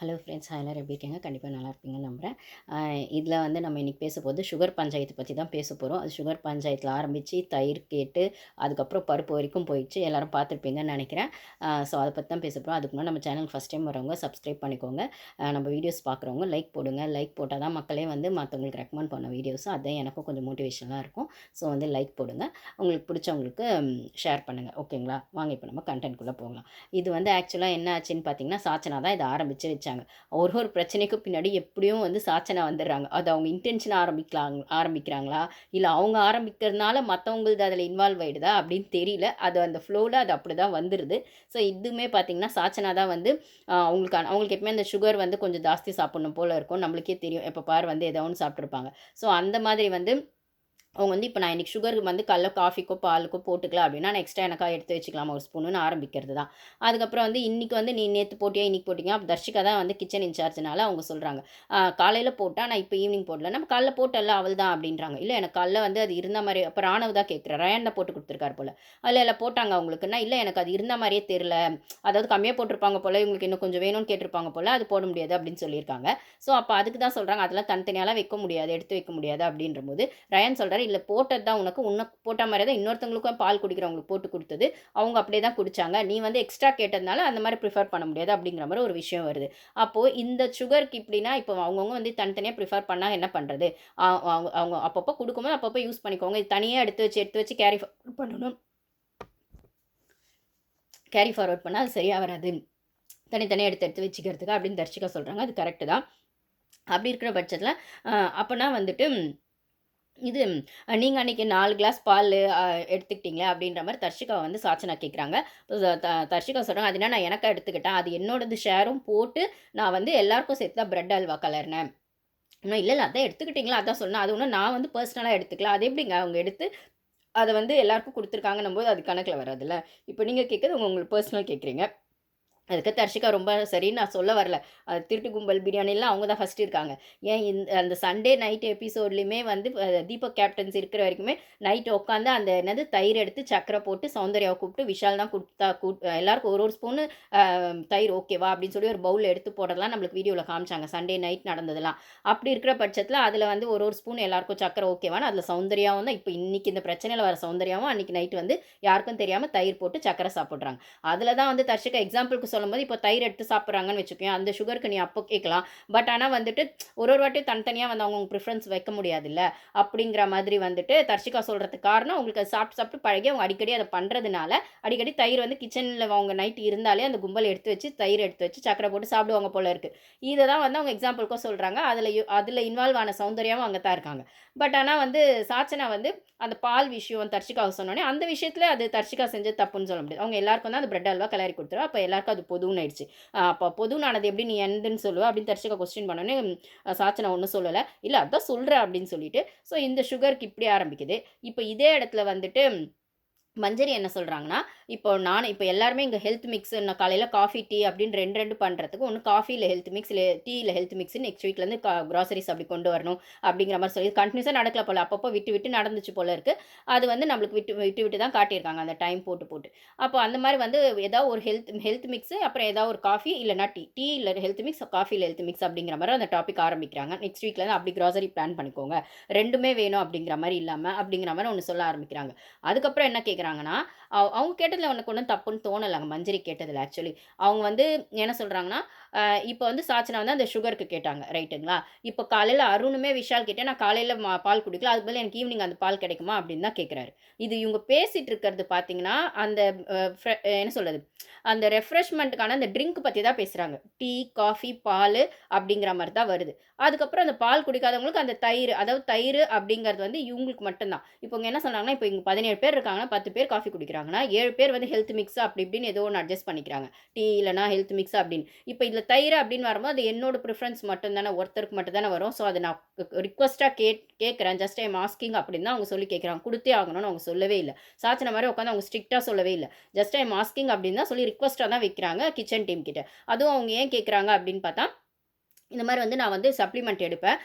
Hello friends எல்லோரும் எப்படி இருக்கீங்க? கண்டிப்பாக நல்லா இருப்பீங்கன்னு நம்புகிறேன் இதில் வந்து நம்ம இன்றைக்கி பேச போது சுகர் பஞ்சாயத்து பற்றி தான் பேச போகிறோம் அது சுகர் பஞ்சாயத்தில் ஆரம்பித்து தயிர் கேட்டு அதுக்கப்புறம் பருப்பு வரைக்கும் போயிடுச்சு. எல்லோரும் பார்த்துருப்பீங்கன்னு நினைக்கிறேன். ஸோ அதை பற்றி தான் பேச போகிறோம் அதுக்கு முன்னாடி நம்ம சேனல் ஃபஸ்ட் டைம் வரவங்க சப்ஸ்கிரைப் பண்ணிக்கோங்க. நம்ம வீடியோஸ் பார்க்குறவங்க லைக் போடுங்க. லைக் போட்டால் தான் மக்களே வந்து மற்றவங்களுக்கு ரெக்கமெண்ட் பண்ண வீடியோஸ் அதான் எனக்கும் கொஞ்சம் மோட்டிவேஷனாக இருக்கும். ஸோ வந்து லைக் போடுங்க. உங்களுக்கு பிடிச்சவங்களுக்கு ஷேர் பண்ணுங்கள் ஓகேங்களா வாங்க இப்போ நம்ம கண்டென்ட்குள்ளே போகலாம். இது வந்து ஆக்சுவலாக என்ன ஆச்சுன்னு பார்த்தீங்கன்னா சாச்சனா தான் இதை ஆரம்பித்து வச்சாங்க ஒரு ஒரு பிரச்சனைக்கும் பின்னாடி எப்படியும் வந்து சாச்சனா வந்துடுறாங்க. அது அவங்க இன்டென்ஷன் ஆரம்பிக்கலாம் ஆரம்பிக்கிறாங்களா? இல்லை அவங்க ஆரம்பிக்கிறதுனால மற்றவங்களுக்கு அதில் இன்வால்வ் ஆகிடுதா அப்படின்னு தெரியல. அது அந்த ஃப்ளோவில் அது அப்படி தான் வந்துடுது ஸோ இதுவுமே பார்த்தீங்கன்னா சாச்சனா தான் வந்து அவங்களுக்கு அவங்களுக்கு எப்பவுமே அந்த சுகர் வந்து கொஞ்சம் ஜாஸ்தி சாப்பிடணும் போல் இருக்கும். நம்மளுக்கே தெரியும். எப்போ பார் வந்து ஏதோ ஒன்று சாப்பிட்ருப்பாங்க ஸோ அந்த மாதிரி வந்து அவங்க வந்து இப்போ நான் இன்றைக்கி சுகர் வந்து கல்ல காஃபிக்கோ பாலுக்கோ போட்டுக்கலாம் அப்படின்னா நான் எக்ஸ்ட்ரா எனக்கா எடுத்து வச்சுக்கலாம்? ஒரு ஸ்பூனுன்னு ஆரம்பிக்கிறது தான். அதுக்கப்புறம் வந்து இன்றைக்கி வந்து நீ நேற்று போட்டியா இன்றைக்கி போட்டிங்க அப்போ தர்ஷிகா தான் வந்து கிச்சன் இன்சார்ஜ்னால அவங்க சொல்கிறாங்க காலையில் போட்டால் நான் இப்போ ஈவினிங் போடல. நம்ம காலைல போட்டல அவள் தான் அப்படின்றாங்க. இல்லை எனக்கு காலைல வந்து அது இருந்த மாதிரி அப்போ ராணவ் தான் கேட்குறேன் ரயான் தான் போட்டு கொடுத்துருக்காரு போல். அதில் எல்லாம் போட்டாங்க அவங்களுக்குன்னா இல்லை எனக்கு அது இருந்த மாதிரியே தெரில அதாவது கம்மியாக போட்டிருப்பாங்க போல் இவங்களுக்கு இன்னும் கொஞ்சம் வேணும்னு கேட்டிருப்பாங்க போல் அது போட முடியாது அப்படின்னு சொல்லியிருக்காங்க. ஸோ அப்போ அதுக்கு தான் சொல்கிறாங்க அதெல்லாம் தனித்தனியாலாம் வைக்க முடியாது எடுத்து வைக்க முடியாது அப்படின்ற போது ரயான் சொல்கிறார் இல்லை போட்டது தான் உனக்கு. உன்னை போட்ட மாதிரி தான் இன்னொருத்தவங்களுக்கும் பால் குடிக்கிறவங்களுக்கு போட்டு கொடுத்தது. அவங்க அப்படியே தான் குடிச்சாங்க. நீ வந்து எக்ஸ்ட்ரா கேட்டதுனால அந்த மாதிரி ப்ரிஃபர் பண்ண முடியாது அப்படிங்கிற மாதிரி ஒரு விஷயம் வருது. அப்போது இந்த சுகருக்கு இப்படின்னா இப்போ அவங்கவுங்க வந்து தனித்தனியாக ப்ரிஃபர் பண்ணால் என்ன பண்ணுறது அவங்க அவங்க அப்பப்போ கொடுக்கும்போது அப்பப்போ யூஸ் பண்ணிக்கோங்க. இது தனியாக எடுத்து வச்சு எடுத்து வச்சு கேரி பண்ணணும். கேரி ஃபார்வர்ட் பண்ணால் அது சரியாக வராது. தனித்தனியாக எடுத்து எடுத்து வச்சுக்கிறதுக்கு அப்படின்னு தரிசிக்க சொல்கிறாங்க அது கரெக்டு தான். அப்படி இருக்கிற பட்சத்தில் அப்போனா வந்துட்டு இது நீங்கள் அன்றைக்கி நாலு கிளாஸ் பால் எடுத்துக்கிட்டீங்களே அப்படின்ற மாதிரி தர்ஷிகா வந்து சாச்சனா கேட்குறாங்க தர்ஷிகா சொல்கிறாங்க அது என்ன நான் எனக்காக எடுத்துக்கிட்டேன் அது என்னோடது ஷேரும் போட்டு நான் வந்து எல்லாருக்கும் சேர்த்து தான் பிரெட் அல்வா கலர்னேன். இன்னும் இல்லை இல்லை அதான் எடுத்துக்கிட்டீங்களா? அதான் சொன்னேன் அது ஒன்றும் நான் வந்து பர்சனலாக எடுத்துக்கலாம் அது எப்படிங்க? அவங்க எடுத்து அதை வந்து எல்லாருக்கும் கொடுத்துருக்காங்கன்னும் போது அது கணக்கில் வராதுல்ல? இப்போ நீங்கள் கேட்குறது உங்களுக்கு பர்சனல் கேட்குறீங்க அதுக்கு தர்ஷிகா ரொம்ப சரின்னு நான் சொல்ல வரல. அது திருட்டு கும்பல் பிரியாணிலாம் அவங்க தான் ஃபஸ்ட்டு இருக்காங்க. ஏன் இந்த அந்த சண்டே நைட் எபிசோட்லேயுமே வந்து தீபக் கேப்டன்ஸ் இருக்கிற வரைக்குமே நைட் உட்காந்து அந்த என்னது தயிர் எடுத்து சக்கரை போட்டு சௌந்தர்யாவை கூப்பிட்டு விஷால் தான் கொடுத்தா கூட் எல்லாருக்கும் ஒரு ஒரு ஸ்பூனு தயிர் ஓகேவா அப்படின்னு சொல்லி ஒரு பவுல் எடுத்து போடுறதெல்லாம் நம்மளுக்கு வீடியோவில் காமிச்சாங்க சண்டே நைட் நடந்ததெல்லாம். அப்படி இருக்கிற பட்சத்தில் அதில் வந்து ஒரு ஒரு ஸ்பூன் எல்லாருக்கும் சக்கரை ஓகேவான்னு அதில் சௌந்தர்யாவும் தான் இப்போ இன்றைக்கி இந்த பிரச்சனையில் வர சௌந்தர்யாவும் அன்றைக்கி நைட் வந்து யாருக்கும் தெரியாமல் தயிர் போட்டு சக்கரை சாப்பிட்றாங்க. அதில் தான் வந்து தர்ஷிகா எக்ஸாம்பிளுக்கு சொல்லும்போது இப்போ தயிர் எடுத்து சாப்பிட்றாங்கன்னு வச்சுக்கோங்க அந்த சுகருக்கு நீ அப்போ கேட்கலாம் பட் ஆனால் வந்துட்டு ஒரு ஒரு வாட்டி தனித்தனியாக வந்து அவங்க ப்ரிஃபரன்ஸ் வைக்க முடியாதுல்ல? அப்படிங்கிற மாதிரி வந்துட்டு தர்ஷிகா சொல்கிறதுக்கு காரணம் அவங்களுக்கு அது சாப்பிட்டு சாப்பிட்டு பழகி அவங்க அடிக்கடி அதை பண்ணுறதுனால அடிக்கடி தயிர் வந்து கிச்சனில் அவங்க நைட் இருந்தாலே அந்த கும்பல் எடுத்து வச்சு தயிர் எடுத்து வச்சு சக்கரை போட்டு சாப்பிடுவாங்க போல இருக்குது இதை தான் வந்து அவங்க எக்ஸாம்பிளுக்கும் சொல்கிறாங்க அதில் அதில் இன்வால்வ் ஆன சௌந்தர்யாவும் அங்கே தான் இருக்காங்க. பட் ஆனால் வந்து சாச்சனா வந்து அந்த பால் விஷயம் தர்ஷிகாவை சொன்னோடனே அந்த விஷயத்தில் அது தர்ஷிகா செஞ்ச தப்புன்னு சொல்ல முடியாது. அவங்க எல்லாருக்கும் தான் அந்த பிரெட் அல்வா கலரி கொடுத்துரும். அப்போ எல்லாருக்கும் அது பொதுன்னு ஆயிடுச்சு அப்போ பொதுனானது எப்படி நீ எந்தன்னு சொல்லுவ அப்படின்னு தர்ஷிகா கொஸ்டின் பண்ணோன்னே ம், சாச்சனா ஒன்றும் சொல்லலை. இல்லை அதான் சொல்கிறேன் அப்படின்னு சொல்லிட்டு ஸோ இந்த சுகருக்கு இப்படி ஆரம்பிக்குது. இப்போ இதே இடத்துல வந்துட்டு மஞ்சரி என்ன சொல்கிறாங்கன்னா இப்போ நான் இப்போ எல்லாருமே இங்கே ஹெல்த் மிக்ஸ் நான் காலையில் காஃபி டீ அப்படின்னு ரெண்டு ரெண்டு பண்ணுறதுக்கு ஒன்று காஃபியில் ஹெல்த் மிக்ஸ் இல்லை டீயில் ஹெல்த் மிக்ஸ் நெக்ஸ்ட் வீக்லேருந்து கா க்ராசரிஸ் அப்படி கொண்டு வரணும் அப்படிங்கிற மாதிரி சொல்லி கண்டினியூஸாக நடக்கல போல் அப்பப்போ விட்டு விட்டு நடந்துச்சு போல இருக்குது அது வந்து நம்மளுக்கு விட்டு விட்டு விட்டு தான் காட்டியிருக்காங்க அந்த டைம் போட்டு போட்டு. அப்போ அந்த மாதிரி வந்து ஏதாவது ஒரு ஹெல்த் ஹெல்த் மிக்ஸு அப்புறம் ஏதாவது ஒரு காஃபி இல்லைனா டீ டீ இல்லை ஹெல்த் மிக்ஸ் காஃபியில் ஹெல்த் மிக்ஸ் அப்படிங்கிற மாதிரி அந்த டாபிக் ஆரம்பிக்கிறாங்க. நெக்ஸ்ட் வீக்லேருந்து அப்படி க்ராசரி பிளான் பண்ணிக்கோங்க. ரெண்டுமே வேணும் அப்படிங்கிற மாதிரி இல்லாமல் அப்படிங்கிற மாதிரி ஒன்று சொல்ல ஆரம்பிக்கிறாங்க. அதுக்கப்புறம் என்ன கேட்குறாங்க கேட்குறாங்கன்னா அவ- அவங்க கேட்டதில் உனக்கு ஒன்றும் தப்புன்னு தோணலைங்க மஞ்சரி கேட்டதில் ஆக்சுவலி அவங்க வந்து என்ன சொல்கிறாங்கன்னா இப்போ வந்து சாச்சனா வந்து அந்த சுகருக்கு கேட்டாங்க ரைட்டுங்களா இப்போ காலையில் அருணுமே விஷால் கேட்டேன் நான் காலையில் பால் குடிக்கல அதுக்கு பதிலா எனக்கு ஈவினிங் அந்த பால் கிடைக்குமா? அப்படின்னு தான் கேட்குறாரு இது இவங்க பேசிகிட்டு இருக்கிறது பார்த்தீங்கன்னா அந்த என்ன சொல்கிறது அந்த ரெஃப்ரெஷ்மெண்ட்டுக்கான அந்த ட்ரிங்க் பற்றி தான் பேசுகிறாங்க டீ காஃபி பால் அப்படிங்கிற மாதிரி தான் வருது. அதுக்கப்புறம் அந்த பால் குடிக்காதவங்களுக்கு அந்த தயிர் அதாவது தயிர் அப்படிங்கிறது வந்து இவங்களுக்கு மட்டும்தான். இப்போ இவங்க என்ன சொன்னாங்கன்னா இப்போ இங்கே பதினேழு பேர் இருக்காங்கன்னா பத்து பேர் காஃபி குடிக்கிறாங்கன்னா ஏழு பேர் வந்து ஹெல்த் மிக்ஸ் அப்படி இப்படின்னு ஏதோ ஒன்று அட்ஜஸ்ட் பண்ணிக்கிறாங்க. டீ இல்லைனா ஹெல்த் மிக்ஸ் அப்படின்னு. இப்போ இதில் தயிர் அப்படின்னு வரும்போது அது என்னோட ப்ரிஃபரன்ஸ் மட்டும் தானே ஒருத்தருக்கு மட்டும் தானே வரும். ஸோ அதை நான் ரிக்வஸ்ட்டாக கேட் கேட்குறேன். ஜஸ்ட் ஐம் ஆஸ்கிங் அப்படின்னு தான் அவங்க சொல்லி கேட்குறாங்க. கொடுத்தே ஆகணும்னு அவங்க சொல்லவே இல்லை. சாச்சன மாதிரி உட்காந்து அவங்க ஸ்ட்ரிக்டாக சொல்லவே இல்லை. ஜஸ்ட் ஐம் ஆஸ்கிங் அப்படின்னு தான் சொல்லி ரிக்வஸ்ட்டாக தான் வைக்கிறாங்க கிச்சன் டீம் கிட்ட. அதுவும் அவங்க ஏன் கேட்குறாங்க அப்படின்னு பார்த்தா இந்த மாதிரி வந்து நான் வந்து சப்ளிமெண்ட் எடுப்பேன்.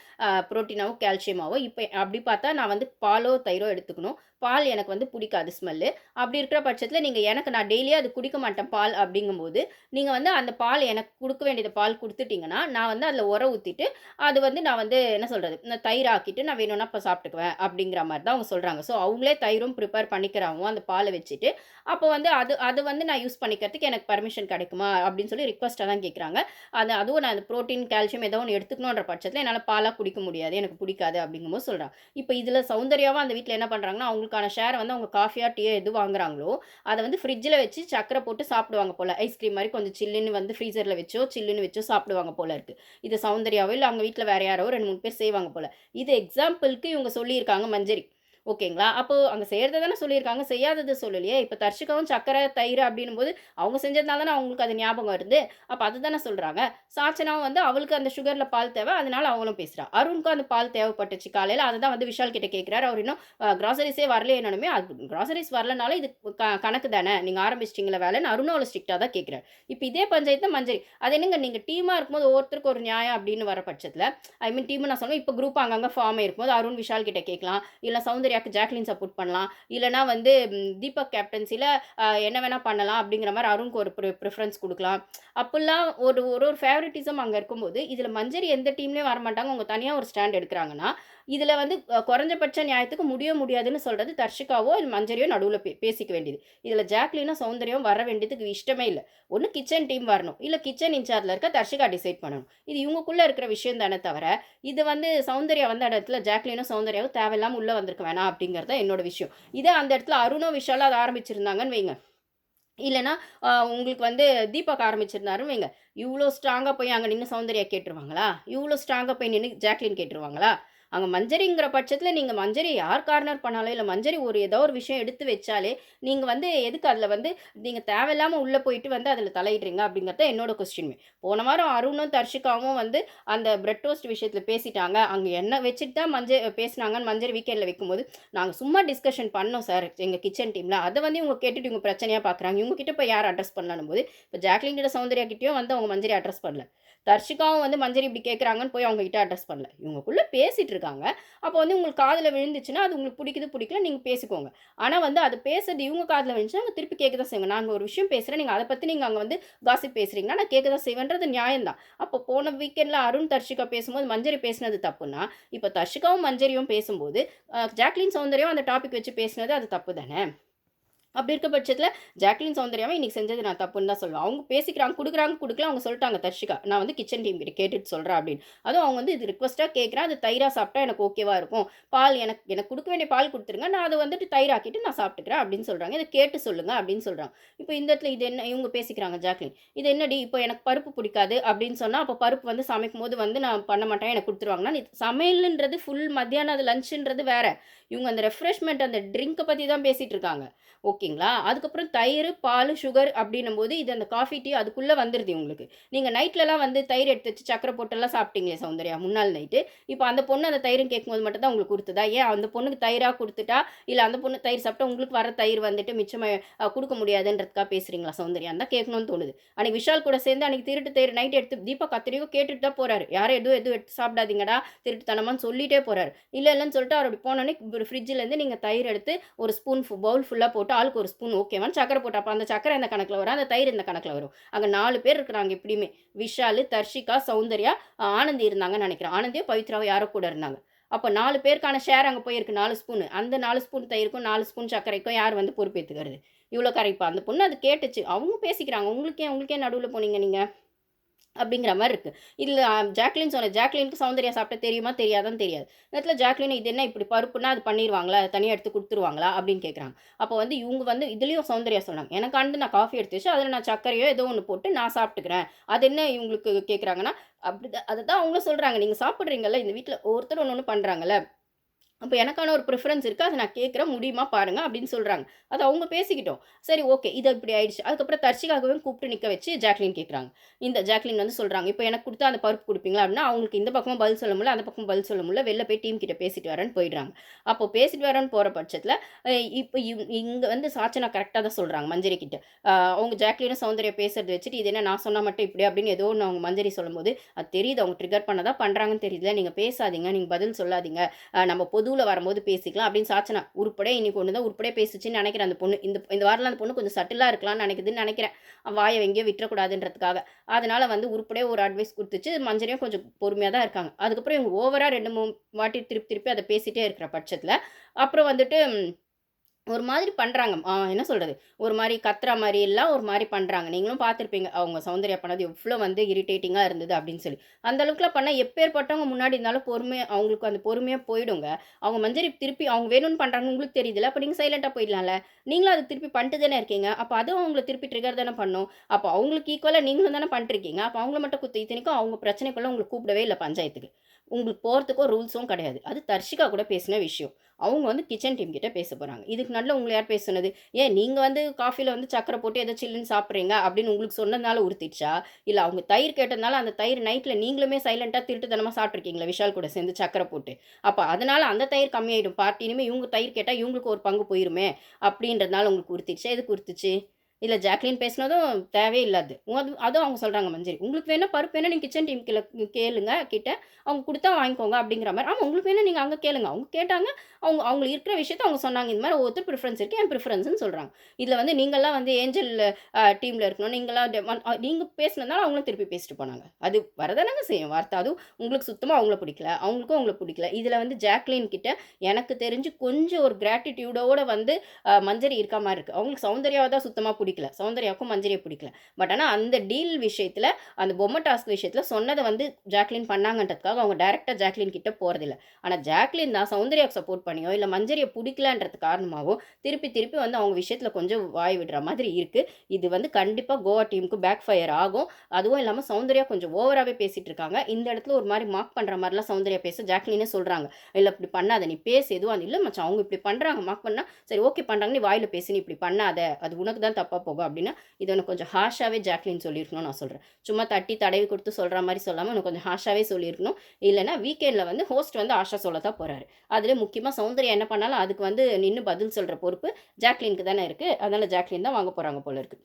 ப்ரோட்டீனாவோ கால்சியமாவோ. இப்போ அப்படி பார்த்தா நான் வந்து பாலோ தயிரோ எடுத்துக்கணும். பால் எனக்கு வந்து பிடிக்காது ஸ்மெல்லு அப்படி இருக்கிற பட்சத்தில் நீங்கள் எனக்கு நான் டெய்லியாக அது குடிக்க மாட்டேன் பால் அப்படிங்கும்போது நீங்கள் வந்து அந்த பால் எனக்கு கொடுக்க வேண்டியது பால் கொடுத்துட்டிங்கன்னா நான் வந்து அதில் உர ஊற்றிட்டு அது வந்து நான் வந்து என்ன சொல்கிறது இந்த தயிர் ஆக்கிட்டு நான் வேணும்னா இப்போ சாப்பிட்டுக்குவேன் அப்படிங்கிற மாதிரி தான் அவங்க சொல்கிறாங்க ஸோ அவங்களே தயிரும் ப்ரிப்பேர் பண்ணிக்கிறாங்க அந்த பாலை வச்சுட்டு அப்போ வந்து அது அது வந்து நான் யூஸ் பண்ணிக்கிறதுக்கு எனக்கு பர்மிஷன் கிடைக்குமா அப்படின்னு சொல்லி ரிக்வஸ்ட்டாக தான் கேட்குறாங்க. அது அதுவும் நான் அந்த ப்ரோட்டீன் கால்சியம் ஏதோ ஒன்று எடுத்துக்கணுன்ற பட்சத்தில் என்னால் பாலாக குடிக்க முடியாது எனக்கு பிடிக்காது அப்படிங்கும்போது சொல்கிறான் இப்போ இதில் சௌந்தர்யாவும் அந்த வீட்டில் என்ன பண்ணுறாங்கன்னா அவங்களுக்கான ஷேர் வந்து அவங்க காஃபியாக டீ எது வாங்குறாங்களோ அதை வந்து ஃப்ரிட்ஜில் வச்சு சக்கரை போட்டு சாப்பிடுவாங்க போல். ஐஸ்கிரீம் மாதிரி கொஞ்சம் சில்லுன்னு வந்து ஃப்ரீசரில் வச்சோ சில்லுன்னு வச்சோ சாப்பிடுவாங்க போல இருக்குது இது சௌந்தர்யாவோ இல்லை அவங்க வீட்டில் வேறு யாரோ ரெண்டு மூணு பேர் செய்வாங்க போல். இது எக்ஸாம்பிளுக்கு இவங்க சொல்லியிருக்காங்க மஞ்சரி. ஓகேங்களா? அப்போது அங்கே செய்கிறத தானே சொல்லியிருக்காங்க. செய்யாதது சொல்லலையே. இப்போ தர்ஷிகாவும் சக்கரை தயிர் அப்படின்னும் போது அவங்க செஞ்சதுனால தானே அவங்களுக்கு அது ஞாபகம் வருது. அப்போ அதுதானே சொல்கிறாங்க சாச்சனாவும் வந்து அவளுக்கு அந்த சுகரில் பால் தேவை. அதனால அவங்களும் பேசுகிறா அருணுக்கும் அந்த பால் தேவைப்பட்டுச்சு காலையில். அதை தான் வந்து விஷால் கிட்ட கேட்குறாரு அவர் இன்னும் கிராசரிஸே வரலையே அது கிராசரிஸ் வரலனாலும் இது க கணக்கு தானே. நீங்கள் ஆரம்பிச்சிட்டிங்களா வேலைன்னு அருணும் அவ்வளோ ஸ்ட்ரிக்டாக தான் கேட்குறாரு இப்போ இதே பஞ்சாயத்து மஞ்சரி. அது என்னங்க நீங்கள் டீமாக இருக்கும்போது ஒவ்வொருத்தருக்கு ஒரு நியாயம் அப்படின்னு வர பட்சத்தில் ஐ மீன் டீம் நான் சொல்லுவேன் இப்போ குரூப் அங்கங்கே ஃபார்ம் இருக்கும்போது அருண் விஷால் கிட்ட கேட்கலாம். இல்லை சௌந்தர்யாக்கு ஜாக்லின் சப்போர்ட் பண்ணலாம். இல்லைனா வந்து தீபக் கேப்டன்சியில் என்ன வேணால் பண்ணலாம் அப்படிங்கிற மாதிரி அருணுக்கு ஒரு ப்ரி ப்ரிஃபரன்ஸ் கொடுக்கலாம். அப்படிலாம் ஒரு ஒரு ஒரு ஃபேவரட்டிசம் அங்கே இருக்கும்போது இதில் மஞ்சரி எந்த டீம்லேயும் வரமாட்டாங்க. அவங்க தனியாக ஒரு ஸ்டாண்ட் எடுக்கிறாங்கன்னா இதில் வந்து குறைஞ்சபட்ச நியாயத்துக்கு முடிய முடியாதுன்னு சொல்கிறது தர்ஷிகாவோ இல்லை மஞ்சரியோ நடுவில் பே பேசிக்க வேண்டியது. இதில் ஜாக்லினும் சௌந்தர்யம் வர வேண்டியதுக்கு இஷ்டமே இல்லை. ஒன்று கிச்சன் டீம் வரணும். இல்லை கிச்சன் இன்சார்ஜில் இருக்க தர்ஷிகா டிசைட் பண்ணணும். இது இவங்களுக்குள்ளே இருக்கிற விஷயம் தானே தவிர இது வந்து சௌந்தர்யா வந்த இடத்துல ஜாக்லினும் சௌந்தர்யாவும் தேவையில்லாமல் உள்ளே வந்திருக்க வேணாம். அப்படிங்கிறது தான் என்னோட விஷயம். இதே அந்த இடத்துல அருணோ விஷாலும் அதை ஆரம்பிச்சிருந்தாங்கன்னு வைங்க. இல்லைனா உங்களுக்கு வந்து தீபக் ஆரம்பிச்சிருந்தாருன்னு வைங்க. இவ்வளோ ஸ்ட்ராங்காக போய் அங்கே நின்று சௌந்தர்யா கேட்டுருவாங்களா? இவ்வளோ ஸ்ட்ராங்காக போய் நின்று ஜாக்லின் கேட்டுருவாங்களா? அங்கே மஞ்சரிங்கிற பட்சத்தில் நீங்கள் மஞ்சரி யார் கார்னர் பண்ணாலும் இல்லை மஞ்சரி ஒரு ஏதோ ஒரு விஷயம் எடுத்து வச்சாலே நீங்கள் வந்து எதுக்கு அதில் வந்து நீங்கள் தேவையில்லாமல் உள்ளே போயிட்டு வந்து அதில் தலையிடுறீங்க அப்படிங்கிறது என்னோடய என்னோட கொஸ்டின்மே போன வாரம் அருணும் தர்ஷிகாவும் வந்து அந்த பிரெட் டோஸ்ட் விஷயத்தில் பேசிட்டாங்க. அங்கே என்ன வச்சுட்டு தான் மஞ்ச பேசினாங்கன்னு மஞ்சள் வீக்கெண்டில் வைக்கும்போது நாங்கள் சும்மா டிஸ்கஷன் பண்ணோம் சார் எங்கள் கிச்சன் டீமில் அதை வந்து இவங்க கேட்டுட்டு இவங்க பிரச்சனையாக பார்க்குறாங்க இவங்க கிட்ட இப்போ யார் அட்ரஸ் பண்ணலான்னு போது இப்போ ஜாக்லின் கிட்ட சௌந்தர்யா கிட்டேயும் வந்து அவங்க மஞ்சரி அட்ரஸ் பண்ணல. தர்ஷிகாவும் வந்து மஞ்சரி இப்படி கேட்குறாங்கன்னு போய் அவங்க கிட்ட அட்ரஸ் பண்ணல. இவங்கக்குள்ளே பேசிகிட்டு இருக்காங்க. அப்போ வந்து உங்களுக்கு காதில் விழுந்துச்சுன்னா அது உங்களுக்கு பிடிக்குது பிடிக்கல நீங்கள் பேசிக்கோங்க. ஆனால் வந்து அது பேசுறது இவங்க காதில் விழுந்துச்சுன்னா அவங்க திருப்பி கேட்க தான் செய்வாங்க. நாங்கள் ஒரு விஷயம் பேசுகிறேன் நீங்கள் அதை பற்றி நீங்கள் அங்கே வந்து காசிப் பேசுகிறீங்கன்னா நான் கேட்க தான் செய்வேன்றது நியாயம்தான். அப்போ போன வீக்கெண்டில் அருண் தர்ஷிகா பேசும்போது மஞ்சரி பேசினது தப்புன்னா இப்போ தர்ஷிகாவும் மஞ்சரியும் பேசும்போது ஜாக்லின் சௌந்தர்யம் அந்த டாபிக் வச்சு பேசினது அது தப்பு தானே அப்படி இருக்க பட்சத்தில் ஜாக்லின் சௌந்தர்யாவை இன்றைக்கி செஞ்சது நான் தப்புன்னு தான் சொல்லுவேன். அவங்க பேசிக்கிறாங்க கொடுக்குறாங்க கொடுக்கல அவங்க சொல்லிட்டாங்க தர்ஷிகா நான் வந்து கிச்சன் டீம் கிட்ட கேட்டுட்டு சொல்கிறேன் அப்படின்னு. அதுவும் அவங்க வந்து இது ரிக்வஸ்ட்டாக கேட்குறேன் அது தயிராக சாப்பிட்டா எனக்கு ஓகேவாக இருக்கும். பால் எனக்கு எனக்கு கொடுக்க வேண்டிய பால் கொடுத்துருங்க நான் அதை வந்துட்டு தயிராக்கிட்டு நான் சாப்பிட்டுக்கிறேன் அப்படின்னு சொல்கிறாங்க இதை கேட்டு சொல்லுங்கள் அப்படின்னு சொல்கிறாங்க இப்போ இந்த இடத்துல இது என்ன இவங்க பேசிக்கிறாங்க ஜாக்லின் இது என்னடி இப்போ எனக்கு பருப்பு பிடிக்காது அப்படின்னு சொன்னால் அப்போ பருப்பு வந்து சமைக்கும் போது வந்து நான் பண்ண மாட்டேன் எனக்கு கொடுத்துருவாங்கன்னா சமையல்ன்றது ஃபுல் மத்தியானம் அது லஞ்சுன்றது வேறு. இவங்க அந்த ரெஃப்ரெஷ்மெண்ட் அந்த ட்ரிங்க்கை பற்றி தான் பேசிகிட்டு இருக்காங்க. ஓகே ஓகேங்களா அதுக்கப்புறம் தயிர் பால் சுகர் அப்படின்னும் போது இது அந்த காஃபி டீ அதுக்குள்ளே வந்துடுது உங்களுக்கு நீங்கள் நைட்லலாம் வந்து தயிர் எடுத்து வச்சு சக்கரை போட்டெல்லாம் சாப்பிட்டீங்களே சௌந்தர்யா முன்னாள் நைட்டு இப்போ அந்த பொண்ணு அந்த தயிரும் கேட்கும்போது மட்டும் தான் உங்களுக்கு கொடுத்ததா ஏன் அந்த பொண்ணுக்கு தயிராக கொடுத்துட்டா? இல்லை அந்த பொண்ணு தயிர் சாப்பிட்டா உங்களுக்கு வர தயிர் வந்துட்டு மிச்சமாக கொடுக்க முடியாதுன்றதுக்காக பேசுகிறீங்களா சௌந்தர்யா? தான் கேட்கணும்னு தோணுது. அன்னைக்கு விஷால் கூட சேர்ந்து அன்றைக்கி திருட்டு தயிர் நைட் எடுத்து தீபா கத்திரிக்கோ கேட்டுட்டு தான் போகிறாரு யாரும் எதுவும் எதுவும் எடுத்து சாப்பிடாதீங்கடா திருட்டுத்தனமான்னு சொல்லிட்டே போகிறார் இல்லை இல்லைன்னு சொல்லிட்டு அவர் அப்படி போனோடனே ஒரு ஃப்ரிட்ஜிலேருந்து நீங்கள் தயிர் எடுத்து ஒரு ஸ்பூன் பவுல் ஃபுல்லாக போட்டு ஆள் ஆளுக்கு ஒரு ஸ்பூன் ஓகேவான்னு சக்கரை போட்டு அப்போ அந்த சக்கரை இந்த கணக்கில் வரும்? அந்த தயிர் இந்த கணக்கில் வரும்? அங்கே நாலு பேர் இருக்கிறாங்க எப்படியுமே. விஷாலு தர்ஷிகா சௌந்தர்யா ஆனந்தி இருந்தாங்கன்னு நினைக்கிறேன். ஆனந்தியோ பவித்ராவோ யாரோ கூட இருந்தாங்க. அப்போ நாலு பேருக்கான ஷேர் அங்கே போயிருக்கு. நாலு ஸ்பூன் அந்த நாலு ஸ்பூன் தயிருக்கும் நாலு ஸ்பூன் சர்க்கரைக்கும் யார் வந்து பொறுப்பேற்றுக்கிறது இவ்வளோ கரைப்பா. அந்த பொண்ணு அது கேட்டுச்சு. அவங்க பேசிக்கிறாங்க. உங்களுக்கே உங்களுக்கே நடுவில் போனீங்க நீங்கள் அப்படிங்கிற மாதிரி இருக்குது இதில் ஜாக்லின் சொன்ன ஜாக்லினுக்கு சௌந்தர்யா சாப்பிட்ட தெரியுமா? தெரியாதான்னு தெரியாது. இடத்துல ஜாக்லின் இது என்ன இப்படி பருப்புனா அது பண்ணிடுவாங்களா தனியாக எடுத்து கொடுத்துருவாங்களா? அப்படின்னு கேட்குறாங்க அப்போ வந்து இவங்க வந்து இதுலேயும் சௌந்தர்யா சொன்னாங்க. எனக்கு வந்து நான் காஃபி எடுத்து வச்சு அதில் நான் சர்க்கரையோ ஏதோ ஒன்று போட்டு நான் சாப்பிட்டுக்கிறேன். அது என்ன இவங்களுக்கு கேட்குறாங்கன்னா அப்படி தான் அதை தான் அவங்களும் சொல்கிறாங்க நீங்கள் சாப்பிட்றீங்கல்ல இந்த வீட்டில் ஒருத்தர் ஒன்று ஒன்று பண்ணுறாங்கல்ல அப்போ எனக்கான ஒரு ப்ரிஃபரன்ஸ் இருக்குது அதை நான் கேட்குறேன் முடியுமா? பாருங்க. அப்படின்னு சொல்கிறாங்க அது அவங்க பேசிக்கிட்டோம். சரி ஓகே இது இப்படி ஆயிடுச்சு. அதுக்கப்புறம் தர்ஷிகாகவே கூப்பிட்டு நிற்க வச்சு ஜாக்லின் கேட்குறாங்க இந்த ஜாக்லின் வந்து சொல்கிறாங்க இப்போ எனக்கு கொடுத்தா அந்த பருப்பு கொடுப்பீங்களா? அப்படின்னா அவங்களுக்கு இந்த பக்கமும் பதில் சொல்ல முடியல அந்த பக்கம் பதில் சொல்ல முடியல. வெளில போய் டீம் கிட்ட பேசிட்டு வரேன்னு போயிடுறாங்க. அப்போ பேசிட்டு வரேன்னு போகிற பட்சத்தில் இப்போ இங்கே வந்து சாச்சனா கரெக்டாக தான் சொல்கிறாங்க மஞ்சரி கிட்ட. அவங்க ஜாக்லினும் சௌந்தர்யா பேசுறது வச்சுட்டு இது என்ன நான் சொன்னால் மட்டும் இப்படி? அப்படின்னு ஏதோ ஒன்று அவங்க மஞ்சரி சொல்லும்போது அது தெரியுது. அவங்க ட்ரிகர் பண்ணதான் பண்ணுறாங்கன்னு தெரியுதுல. நீங்கள் பேசாதீங்க. நீங்கள் பதில் சொல்லாதீங்க. நம்ம பொது பொதுவில் வரும்போது பேசிக்கலாம் அப்படின்னு சாச்சனா உருப்படே இன்னைக்கு ஒன்று தான் உருப்படே பேசிச்சுன்னு நினைக்கிறேன். அந்த பொண்ணு இந்த இந்த வாரில் அந்த பொண்ணு கொஞ்சம் சட்டிலாக இருக்கலாம்னு நினைக்குதுன்னு நினைக்கிறேன். வாயை எங்கேயோ விட்டுறக்கூடாதுன்றதுக்காக. அதனால் வந்து உருப்படே ஒரு அட்வைஸ் கொடுத்துச்சு. மஞ்சரியும் கொஞ்சம் பொறுமையாக தான் இருக்காங்க. அதுக்கப்புறம் இவங்க ஓவராக ரெண்டு மூணு வாட்டி திருப்பி திருப்பி அதை பேசிகிட்டே இருக்கிற பட்சத்தில் அப்புறம் வந்துட்டு ஒரு மாதிரி பண்ணுறாங்க என்ன சொல்கிறது ஒரு மாதிரி கத்துற மாதிரி எல்லாம் ஒரு மாதிரி பண்ணுறாங்க நீங்களும் பார்த்துருப்பீங்க அவங்க சௌந்தர்யா பண்ணது எவ்வளோ வந்து இரிட்டேட்டிங்காக இருந்தது அப்படின்னு சொல்லி. அந்த அளவுக்குலாம் பண்ணால் எப்பேற்பட்டவங்க முன்னாடி இருந்தாலும் பொறுமையாக அவங்களுக்கு அந்த பொறுமையாக போயிடுங்க. அவங்க மஞ்சரி திருப்பி அவங்க வேணும்னு பண்ணுறாங்க உங்களுக்கு தெரியுதுல்ல அப்போ நீங்கள் சைலண்ட்டாக போயிடலாம்ல. நீங்களும் அதை திருப்பி பண்ணிட்டு தானே இருக்கீங்க. அப்போ அதுவும் அவங்கள திருப்பி ட்ரிகர் தானே பண்ணும். அப்போ அவங்களுக்கு ஈக்குவலாக நீங்களும் தானே பண்ணிருக்கீங்க அப்போ அவங்கள மட்டும் குத்து இத்தனைக்கும் அவங்க பிரச்சனைக்குள்ளே உங்களுக்கு கூப்பிடவே இல்லை பஞ்சாயத்துக்கு. உங்களுக்கு போகிறதுக்கும் ரூல்ஸும் கிடையாது. அது தர்ஷிகா கூட பேசின விஷயம். அவங்க வந்து கிச்சன் டீம் கிட்ட பேச போகிறாங்க இதுக்கு நல்ல உங்களை யார் பேசுனது? ஏன் நீங்கள் வந்து காஃபியில் வந்து சக்கரை போட்டு ஏதோ சில்லுன்னு சாப்பிட்றீங்க அப்படின்னு உங்களுக்கு சொன்னதுனால உறுத்திடுச்சா? இல்லை அவங்க தயிர் கேட்டதுனால அந்த தயிர் நைட்டில் நீங்களுமே சைலண்ட்டாக திருட்டுத்தனமாக சாப்பிட்ருக்கீங்களா விஷால் கூட சேர்ந்து சக்கரை போட்டு. அப்போ அதனால் அந்த தயிர் கம்மியாயிடும். பார்ட்டி இனிமேல் இவங்க தயிர் கேட்டால் இவங்களுக்கு ஒரு பங்கு போயிருமே அப்படின்றதுனால உங்களுக்கு உறுத்திடுச்சா? எதுக்கு உறுத்துச்சு? இல்லை ஜாக்லின் பேசினதும் தேவையில்லாது. அது அதுவும் அவங்க சொல்கிறாங்க மஞ்சரி. உங்களுக்கு வேணால் பருப்பு வேணால் நீங்கள் கிச்சன் டீம் கீழே கேளுங்க கிட்ட. அவங்க கொடுத்தா வாங்கிக்கோங்க அப்படிங்கிற மாதிரி. ஆமாம் உங்களுக்கு வேணால் நீங்கள் அங்கே கேளுங்க. அவங்க கேட்டாங்க அவங்க அவங்களுக்கு இருக்கிற விஷயத்த அவங்க சொன்னாங்க. இந்த மாதிரி ஒவ்வொருத்தர் ப்ரிஃபரன்ஸ் இருக்குது என் ப்ரிஃபரன்ஸ்னு சொல்கிறாங்க இதில் வந்து நீங்கள்லாம் வந்து ஏஞ்சல் டீமில் இருக்கணும். நீங்களாம் நீங்கள் பேசினதால அவங்களும் திருப்பி பேசிட்டு போனாங்க. அது வரதானங்க செய்யும். வார்த்தை. அதுவும் உங்களுக்கு சுத்தமாக அவங்கள பிடிக்கல. அவங்களுக்கும் அவங்கள பிடிக்கல. இதில் வந்து ஜாக்லின் கிட்ட எனக்கு தெரிஞ்சு கொஞ்சம் ஒரு கிராட்டிடியூடோட வந்து மஞ்சரி இருக்க மாதிரி இருக்குது அவங்களுக்கு சௌந்தர்யாவை தான் சுத்தமாக பிடிக்கும். பிடிக்கல. சௌந்தர்யாவுக்கும் மஞ்சரியை பிடிக்கல. பட் ஆனால் அந்த டீல் விஷயத்தில் அந்த பொம்மை டாஸ்க் விஷயத்தில் சொன்னதை வந்து ஜாக்லின் பண்ணாங்கன்றதுக்காக அவங்க டேரெக்டாக ஜாக்லின் கிட்டே போகிறதில்ல ஆனால் ஜாக்லின் தான் சௌந்தர்யாவுக்கு சப்போர்ட் பண்ணியோ இல்லை மஞ்சரியை பிடிக்கலன்றது காரணமாகவோ திருப்பி திருப்பி வந்து அவங்க விஷயத்தில் கொஞ்சம் வாய் விடுற மாதிரி இருக்குது இது வந்து கண்டிப்பாக கோவா டீமுக்கு பேக் ஃபயர் ஆகும். அதுவும் இல்லாமல் சௌந்தர்யா கொஞ்சம் ஓவராகவே பேசிகிட்டு இருக்காங்க. இந்த இடத்துல ஒரு மாதிரி மார்க் பண்ணுற மாதிரிலாம் சௌந்தர்யா பேச ஜாக்லினே சொல்கிறாங்க இல்லை இப்படி பண்ணாத நீ பேசு எதுவும் அது இல்லை மச்சான் அவங்க இப்படி பண்ணுறாங்க மார்க் பண்ணால் சரி ஓகே பண்ணுறாங்க நீ வாயில் பேசி நீ இப்படி பண்ணாத. அது உனக்கு தான் தப்பாக போகும் அப்படின்னா இது ஒன்று கொஞ்சம் ஹாஷாகவே ஜாக்லின் சொல்லியிருக்கணும் நான் சொல்கிறேன் சும்மா தட்டி தடவி கொடுத்து சொல்கிற மாதிரி சொல்லாமல் உனக்கு கொஞ்சம் ஹாஷாகவே சொல்லியிருக்கணும். இல்லைன்னா வீக்கெண்டில் வந்து ஹோஸ்ட் வந்து ஆஷா சொல்ல தான் போகிறாரு அதில் முக்கியமாக சௌந்தர்யா என்ன பண்ணாலும் அதுக்கு வந்து நின்று பதில் சொல்கிற பொறுப்பு ஜாக்லினுக்கு தானே இருக்குது அதனால் ஜாக்லின் தான் வாங்க போகிறாங்க போல இருக்குது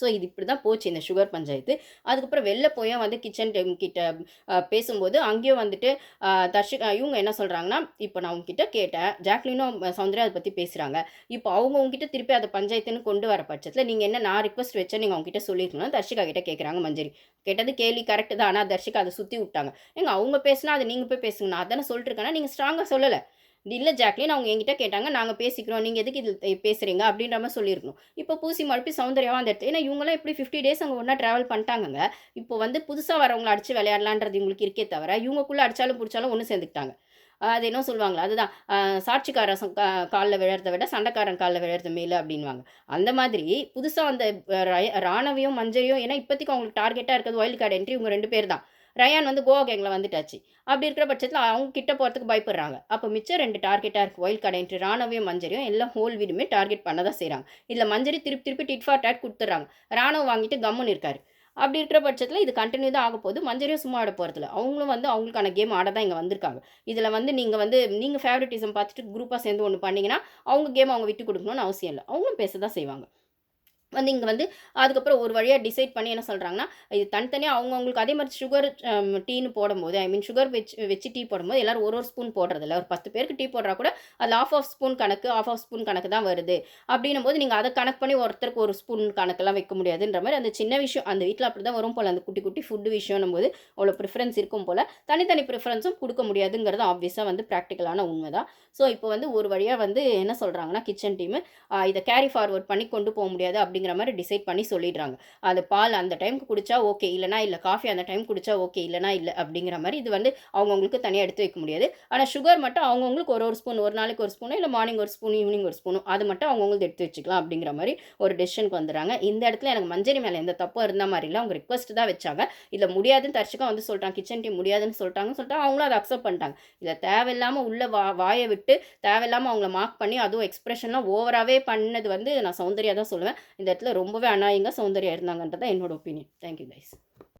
ஸோ இது இப்படி தான் போச்சு இந்த சுகர் பஞ்சாயத்து. அதுக்கப்புறம் வெளில போய் வந்து கிச்சன் டைம் கிட்ட பேசும்போது அங்கேயும் வந்துட்டு தர்ஷி தர்ஷிகா இவங்க என்ன சொல்கிறாங்கன்னா இப்போ நான் உங்ககிட்ட கேட்டேன் ஜாக்லினும் சௌந்தர்யா அதை பற்றி பேசுகிறாங்க இப்போ அவங்க உங்ககிட்ட திருப்பி அதை பஞ்சாயத்துன்னு கொண்டு வர பட்சத்தில் நீங்கள் என்ன நான் ரிக்வஸ்ட் வச்சேன் நீங்கள் அவங்ககிட்ட சொல்லியிருக்கணும் தர்ஷிகா கிட்ட கேட்குறாங்க மஞ்சரி. கேட்டது கேள்வி கரெக்டு தான். ஆனால் தர்ஷிகா அதை சுற்றி விட்டாங்க. எங்கள் அவங்க பேசினா அதை நீங்கள் போய் பேசுங்க. நான் அதானே சொல்லிட்டுருக்கேன்னா நீங்கள் ஸ்ட்ராங்காக சொல்லலை. இல்லை ஜாக்லின் அவங்க என்கிட்ட கேட்டாங்க நாங்கள் பேசிக்கிறோம் நீங்கள் எதுக்கு இது பேசுகிறீங்க அப்படின்ற மாதிரி சொல்லியிருக்கணும். இப்போ பூசி மறுப்பி சௌந்தர்யாவும் அந்த இடத்துல ஏன்னா இவங்களாம் எப்படி ஃபிஃப்டி டேஸ் அங்கே ஒன்றா ட்ராவல் பண்ணிட்டாங்க இப்போ வந்து புதுசாக வரவங்களை அடிச்சு விளையாடலான்றது இவங்களுக்கு இருக்கே தவிர இவங்கக்குள்ளே அடித்தாலும் பிடிச்சாலும் ஒன்று சேர்ந்துக்கிட்டாங்க. அது என்ன சொல்லுவாங்களா அதுதான். சாட்சிக்காரன் காலில் விழறத விட சண்டைக்காரன் காலில் விழறது மேலே அப்படின்வாங்க அந்த மாதிரி புதுசாக அந்த ராணவியும் மஞ்சரியும் ஏன்னா இப்போதைக்கு அவங்களுக்கு டார்கெட்டாக இருக்கிறது ஒயில்டு கார்டு என்ட்ரி இவங்க ரெண்டு பேர் தான் ரயான் வந்து கோவா கேங்கில் வந்துட்டாச்சு. அப்படி இருக்கிற பட்சத்தில் அவங்க கிட்ட போகிறதுக்கு பயப்படுறாங்க. அப்போ மிச்சம் ரெண்டு டார்கெட்டாக இருக்குது ஒயில் கடைன்ட்டு ராணுவையும் ராணவியும் மஞ்சரியும் எல்லாம் ஹோல் வீடுமே டார்கெட் பண்ண தான் செய்கிறாங்க இதில் மஞ்சரி திருப்பி திருப்பி டிட் ஃபார் டேட் கொடுத்துட்றாங்க ராணுவ வாங்கிட்டு கம்முன்னு இருக்காரு. அப்படி இருக்கிற பட்சத்தில் இது கண்டினியூ தான் ஆக போகுது. மஞ்சரியும் சும்மா ஆட போகிறதில்ல அவங்களும் வந்து அவங்களுக்கான கேம் ஆட தான் இங்கே வந்திருக்காங்க. இதில் வந்து நீங்கள் வந்து நீங்கள் ஃபேவரட்டிசம் பார்த்துட்டு குரூப்பாக சேர்ந்து ஒன்று பண்ணிங்கன்னா அவங்க கேம் அவங்க விட்டு கொடுக்கணும்னு அவசியம் இல்லை. அவங்களும் பேச தான் செய்வாங்க. வந்து இங்கே வந்து அதுக்கப்புறம் ஒரு வழியாக டிசைட் பண்ணி என்ன சொல்கிறாங்கன்னா இது தனித்தனியாக அவங்கவுங்களுக்கு அதே மாதிரி சுகர் டீன்னு um, போடும்போது ஐ மீன் சுகர் வச்சு வச்சு டீ போடும்போது எல்லோரும் ஒரு ஒரு ஸ்பூன் போடுறதில்ல. ஒரு பத்து பேருக்கு டீ போடுறா கூட அதில் ஆஃப் ஆஃப் ஸ்பூன் கணக்கு ஆஃப் ஆஃப் ஸ்பூன் கணக்கு தான் வருது. அப்படின்னும் போது நீங்கள் அதை கணக்கு பண்ணி ஒருத்தருக்கு ஒரு ஸ்பூன் கணக்கெல்லாம் வைக்க முடியாதுன்ற மாதிரி அந்த சின்ன விஷயம் அந்த வீட்டில் அப்படி தான் வரும் போல் அந்த குட்டி குட்டி ஃபுட்டு விஷயம்னும் போது அவ்வளோ ப்ரிஃபரன்ஸ் இருக்கும் போல். தனித்தனி ப்ரிஃபரன்ஸும் கொடுக்க முடியாதுங்கிறது ஆப்வியஸாக வந்து ப்ராக்டிக்கலான உண்மை தான் ஸோ இப்போ வந்து ஒரு வழியாக வந்து என்ன சொல்கிறாங்கன்னா கிச்சன் டீமு இதை கேரி ஃபார்வர்ட் பண்ணி கொண்டு போக முடியாது அப்படி அப்படிங்கிற மாதிரி டிசைட் பண்ணி சொல்லிடுறாங்க. அது பால் அந்த டைமுக்கு குடிச்சா ஓகே இல்லைனா இல்லை காஃபி அந்த டைம் குடிச்சா ஓகே இல்லைனா இல்லை அப்படிங்கிற மாதிரி இது வந்து அவங்கவுங்களுக்கு தனியாக எடுத்து வைக்க முடியாது. ஆனால் சுகர் மட்டும் அவங்கவுங்களுக்கு ஒரு ஒரு ஸ்பூன் ஒரு நாளைக்கு ஒரு ஸ்பூனு இல்லை மார்னிங் ஒரு ஸ்பூன் ஈவினிங் ஒரு ஸ்பூனும் அது மட்டும் அவங்கவுங்களுக்கு எடுத்து வச்சுக்கலாம் அப்படிங்கிற மாதிரி ஒரு டெசிஷனுக்கு வந்துடுறாங்க. இந்த இடத்துல எனக்கு மஞ்சரி மேலே எந்த தப்பும் இருந்த மாதிரி இல்லை. அவங்க ரிக்வஸ்ட் தான் வச்சாங்க. இதில் முடியாதுன்னு தர்ஷிகா வந்து சொல்லிட்டாங்க கிச்சன் டீம் முடியாதுன்னு சொல்லிட்டாங்கன்னு சொல்லிட்டு அவங்களும் அதை அக்செப்ட் பண்ணிட்டாங்க. இதில் தேவையில்லாமல் உள்ள வா வாயை விட்டு தேவையில்லாமல் அவங்கள மார்க் பண்ணி அதுவும் எக்ஸ்பிரஷன்லாம் ஓவராகவே பண்ணது வந்து நான் சௌந்தர்யா தான் சொல்லுவேன். இந்த இடத்துல ரொம்பவே அநாயங்க சௌந்தர்யா இருந்தாங்கன்றது தான் என்னோட ஒப்பீனியன் தேங்க்யூ கைஸ்